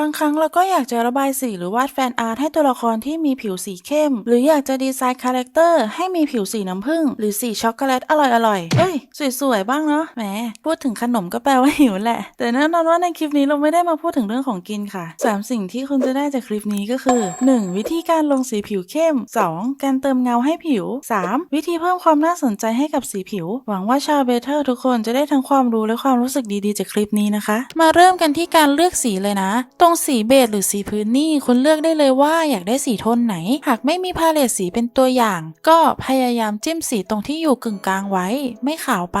บางครั้งเราก็อยากจะระบายสีหรือวาดแฟนอาร์ตให้ตัวละครที่มีผิวสีเข้ม หรืออยากจะดีไซน์คาแรคเตอร์ให้มีผิวสีน้ำผึ้งหรือสีช็อกโกแลตอร่อยๆเอ้ย สวยๆ บ้างเนาะแหมพูดถึงขนมก็แปลว่าหิวแหละ แต่แน่นอนว่าในคลิปนี้เราไม่ได้มาพูดถึงเรื่องของกินค่ะสามสิ่งที่คุณจะได้จากคลิปนี้ก็คือ 1. วิธีการลงสีผิวเข้ม 2. การเติมเงาให้ผิว 3. วิธีเพิ่มความน่าสนใจให้กับสีผิว หวังว่าชาวเบเทอร์ทุกคนจะได้ทั้งความรู้และความรู้สึกดีๆจากคลิปนี้นะคะ มาเริ่มกันที่การเลือกสีเลยนะ ตรงงสีเบจหรือสีพื้นนี่คุณเลือกได้เลยว่าอยากได้สีโทนไหน หากไม่มีพาเลตสีเป็นตัวอย่าง ก็พยายามจิ้มสีตรงที่อยู่กึ่งกลางไว้ ไม่ขาวไป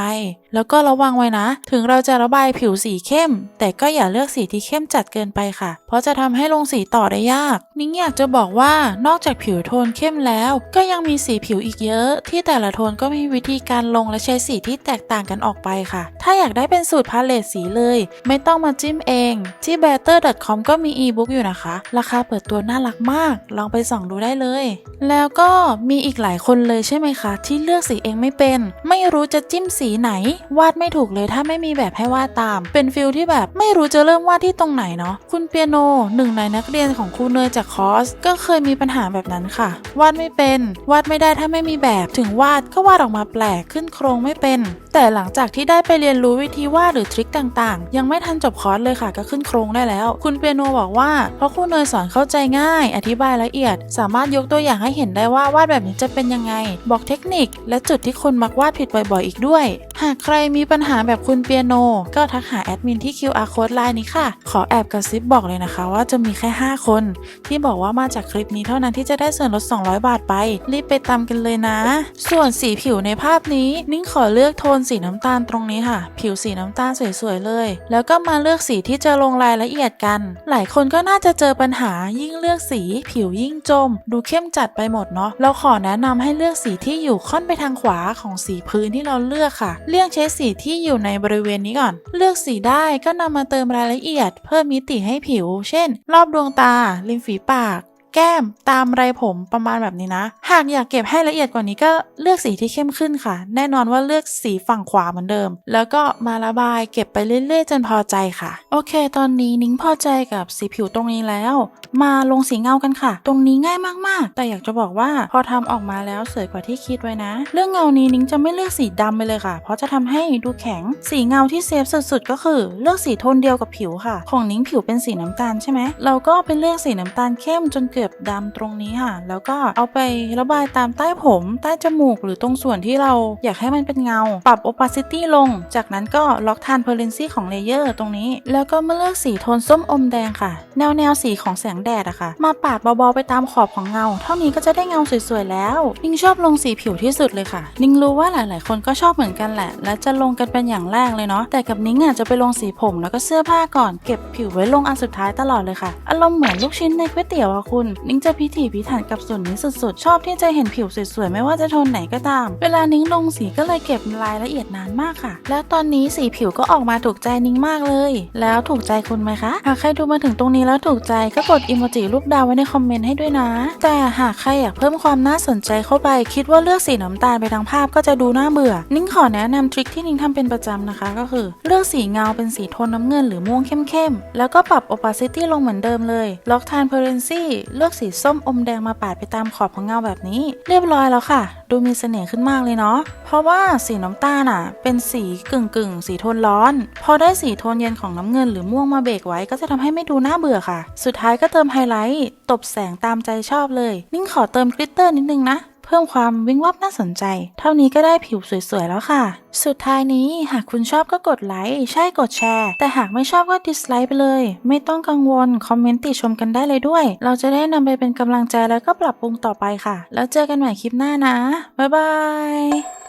แล้วก็ระวังไว้นะ ถึงเราจะระบายผิวสีเข้ม แต่ก็อย่าเลือกสีที่เข้มจัดเกินไปค่ะ เพราะจะทำให้ลงสีต่อได้ยาก นิ้งอยากจะบอกว่านอกจากผิวโทนเข้มแล้ว ก็ยังมีสีผิวอีกเยอะ ที่แต่ละโทนก็มีวิธีการลงและใช้สีที่แตกต่างกันออกไปค่ะ ถ้าอยากได้เป็นสูตรพาเลตสีเลย ไม่ต้องมาจิ้มเอง ที่ better.com ก็มีอีบุ๊กอยู่นะคะ ราคาเปิดตัวน่ารักมาก ลองไปส่องดูได้เลย แล้วก็มีอีกหลายคนเลยใช่ไหมคะ ที่เลือกสีเองไม่เป็น ไม่รู้จะจิ้มสีไหน วาดไม่ถูกเลยถ้าไม่มีแบบให้วาดตาม เป็นฟิลที่แบบไม่รู้จะเริ่มวาดที่ตรงไหนเนาะคุณเปียโนหนึ่งในนักเรียนของครูเนยจากคอร์สก็เคยมีปัญหาแบบนั้นค่ะ วาดไม่เป็น วาดไม่ได้ถ้าไม่มีแบบถึงวาดก็วาดออกมาแปลกขึ้นโครงไม่เป็น แต่หลังจากที่ได้ไปเรียนรู้วิธีวาดหรือทริคต่างๆ ยังไม่ทันจบคอร์สเลยค่ะก็ขึ้นโครงได้แล้ว คุณเปียโนบอกว่าเพราะครูเนยสอนเข้าใจง่าย อธิบายละเอียด สามารถยกตัวอย่างให้เห็นได้ว่าวาดแบบนี้จะเป็นยังไง บอกเทคนิค และจุดที่คนมักวาดผิดบ่อยๆ อีกด้วย หากใครมีปัญหาแบบคุณเปียโน ก็ทักหาแอดมินที่ QR code ไลน์นี้ค่ะ ขอแอบกระซิบบอกเลยนะคะ ว่าจะมีแค่ 5 คน ที่บอกว่ามาจากคลิปนี้เท่านั้นที่จะได้ส่วนลด 200 บาทไป รีบไปตามกันเลยนะ ส่วนสีผิวในภาพนี้ นิ้งขอเลือกโทนสีน้ำตาลตรงนี้ค่ะ ผิวสีน้ำตาลสวยๆเลย แล้วก็มาเลือกสีที่จะลงรายละเอียดกันหลายคนก็น่าจะเจอปัญหายิ่งเลือกสีผิวยิ่งจม ดูเข้มจัดไปหมดเนาะเราขอแนะนำให้เลือกสีที่อยู่ค่อนไปทางขวาของสีพื้นที่เราเลือกค่ะ เลือกใช้สีที่อยู่ในบริเวณนี้ก่อน เลือกสีได้ก็นำมาเติมรายละเอียด เพิ่มมิติให้ผิว เช่น รอบดวงตาริมฝีปาก แก้มตามไรผมประมาณแบบนี้นะ หากอยากเก็บให้ละเอียดกว่านี้ก็เลือกสีที่เข้มขึ้นค่ะ แน่นอนว่าเลือกสีฝั่งขวาเหมือนเดิม แล้วก็มาระบายเก็บไปเรื่อยๆ จนพอใจค่ะ โอเค ตอนนี้นิ้งพอใจกับสีผิวตรงนี้แล้ว มาลงสีเงากันค่ะ ตรงนี้ง่ายมากๆ แต่อยากจะบอกว่าพอทำออกมาแล้วสวยกว่าที่คิดไว้นะ เรื่องเงานี้นิ้งจะไม่เลือกสีดำไปเลยค่ะ เพราะจะทำให้ดูแข็ง สีเงาที่เซฟสุดๆ ก็คือเลือกสีโทนเดียวกับผิวค่ะ ของนิ้งผิวเป็นสีน้ำตาลใช่ไหมเราก็ไปเลือกสีน้ำตาลเข้มจนเกือบดำตรงนี้ค่ะ แล้วก็เอาไประบายตามใต้ผมใต้จมูก หรือตรงส่วนที่เราอยากให้มันเป็นเงา ปรับ opacity ลง จากนั้นก็ล็อกทานเพอร์เรนซี่ของเลเยอร์ตรงนี้ แล้วก็มาเลือกสีโทนส้มอมแดงค่ะ แนวแนวสีของแสงแดดอะค่ะ มาปาดเบาๆไปตามขอบของเงา เท่านี้ก็จะได้เงาสวยๆแล้ว นิ่งชอบลงสีผิวที่สุดเลยค่ะ นิ่งรู้ว่าหลายๆ คนก็ชอบเหมือนกันแหละ และจะลงกันเป็นอย่างแรกเลยเนาะ แต่กับนิ้งอะจะไปลงสีผมแล้วก็เสื้อผ้าก่อน เก็บผิวไว้ลงอันสุดท้ายตลอดเลยค่ะ อารมณ์เหมือนลูกชิ้นในก๋วยเตี๋ยวอะคุณนิ้งจะพิถีพิถันกับส่วนนี้สุดๆ ชอบที่จะเห็นผิวสวยๆ ไม่ว่าจะโทนไหนก็ตาม เวลานิ้งลงสีก็เลยเก็บรายละเอียดนานมากค่ะ แล้วตอนนี้สีผิวก็ออกมาถูกใจนิ้งมากเลย แล้วถูกใจคุณไหมคะ หากใครดูมาถึงตรงนี้แล้วถูกใจก็กดอิโมจิรูปดาวไว้ในคอมเมนต์ให้ด้วยนะ แต่หากใครอยากเพิ่มความน่าสนใจเข้าไป คิดว่าเลือกสีน้ำตาลไปทางภาพก็จะดูน่าเบื่อ นิ้งขอแนะนำทริคที่นิ้งทำเป็นประจำนะคะ ก็คือ เลือกสีเงาเป็นสีโทนน้ำเงินหรือม่วงเข้มๆ แล้วก็ปรับ opacity ลงเหมือนเดิมเลยล็อกทานเลือกสีส้มอมแดงมาปาดไปตามขอบของเงาแบบนี้ เรียบร้อยแล้วค่ะ ดูมีเสน่ห์ขึ้นมากเลยเนาะเพราะว่าสีน้ำตาลอะ เป็นสีกึ่งกึ่งสีโทนร้อน พอได้สีโทนเย็นของน้ำเงินหรือม่วงมาเบรกไว้ก็จะทำให้ไม่ดูน่าเบื่อค่ะ สุดท้ายก็เติมไฮไลท์ตบแสงตามใจชอบเลย นิ่งขอเติมกลิตเตอร์นิดนึงนะ พิ่มความวิ้งวับน่าสนใจ เท่านี้ก็ได้ผิวสวยๆแล้วค่ะ สุดท้ายนี้หากคุณชอบก็กดไลค์ใช่กดแชร์ แต่หากไม่ชอบก็ดิสไลค์ไปเลย ไม่ต้องกังวล คอมเมนต์ติชมกันได้เลยด้วย เราจะได้นำไปเป็นกำลังใจแล้วก็ปรับปรุงต่อไปค่ะ แล้วเจอกันใหม่คลิปหน้านะบ๊ายบาย